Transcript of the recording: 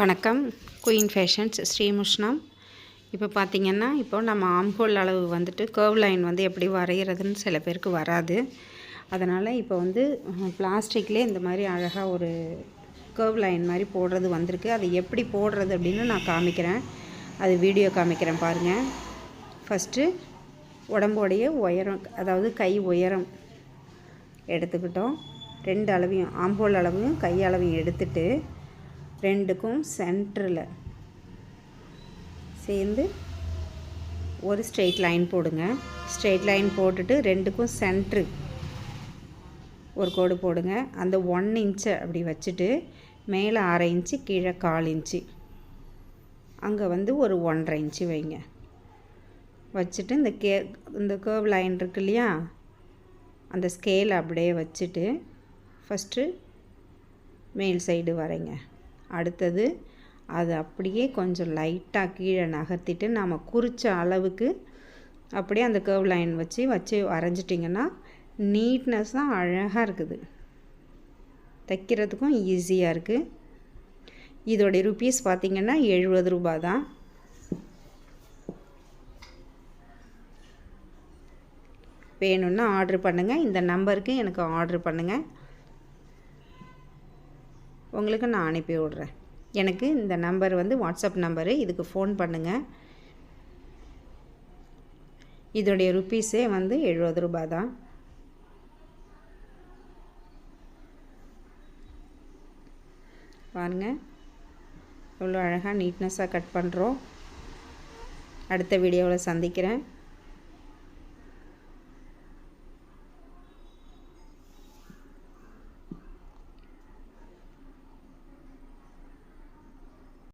வணக்கம். Queen fashions Srimushnam இப்போ பார்த்தீங்கன்னா இப்போ நம்ம ஆம்ஹோல் அளவு வந்துட்டு கேர்வ் லைன் வந்து எப்படி வரைகிறதுன்னு சில பேருக்கு வராது. அதனால் இப்போ வந்து பிளாஸ்டிக்லேயே இந்த மாதிரி அழகாக ஒரு கேர்வ் லைன் மாதிரி போடுறது வந்திருக்கு. அது எப்படி போடுறது அப்படின்னு நான் காமிக்கிறேன். அது வீடியோ காமிக்கிறேன் பாருங்கள் ஃபஸ்ட்டு உடம்போடைய உயரம் அதாவது கை உயரம் எடுத்துக்கிட்டோம். ரெண்டு அளவையும் ஆம்போல் அளவையும் கை அளவையும் எடுத்துகிட்டு ரெண்டுக்கும் சென்டரில் சேர்ந்து ஒரு ஸ்ட்ரெயிட் லைன் போடுங்க. ஸ்ட்ரெயிட் லைன் போட்டுட்டு ரெண்டுக்கும் சென்ட்ரு ஒரு கோடு போடுங்க. அந்த ஒன் இன்ச்சை அப்படி வச்சுட்டு மேலே அரை இன்ச்சு கீழே கால் இன்ச்சு அங்கே வந்து ஒரு ஒன்றரை இன்ச்சு வைங்க. வச்சுட்டு இந்த கே இந்த கேர்வ் லைன் இருக்கு இல்லையா? அந்த ஸ்கேல் அப்படியே வச்சுட்டு ஃபஸ்ட்டு மேல் சைடு வரைங்க. அடுத்தது அது அப்படியே கொஞ்சம் லைட்டாக கீழே நகர்த்திட்டு நாம் குறித்த அளவுக்கு அப்படியே அந்த கேர்வ் லைன் வச்சு வச்சு வரைஞ்சிட்டிங்கன்னா நீட்னஸ் தான் அழகாக இருக்குது. தைக்கிறதுக்கும் ஈஸியாக இருக்குது இதோடைய ருப்பீஸ் பார்த்திங்கன்னா எழுபது ரூபா தான். வேணும்னா ஆர்டர் பண்ணுங்கள் இந்த நம்பருக்கு எனக்கு ஆர்டர் பண்ணுங்கள் உங்களுக்கு நான் அனுப்பி விட்றேன். எனக்கு இந்த நம்பர் வந்து வாட்ஸ்அப் நம்பரு இதுக்கு ஃபோன் பண்ணுங்கள் இதோடைய ருப்பீஸே வந்து எழுபது ரூபா தான். பாருங்கள் எவ்வளோ அழகாக நீட்னஸாக கட் பண்ணுறோம் அடுத்த வீடியோவில் சந்திக்கிறேன்.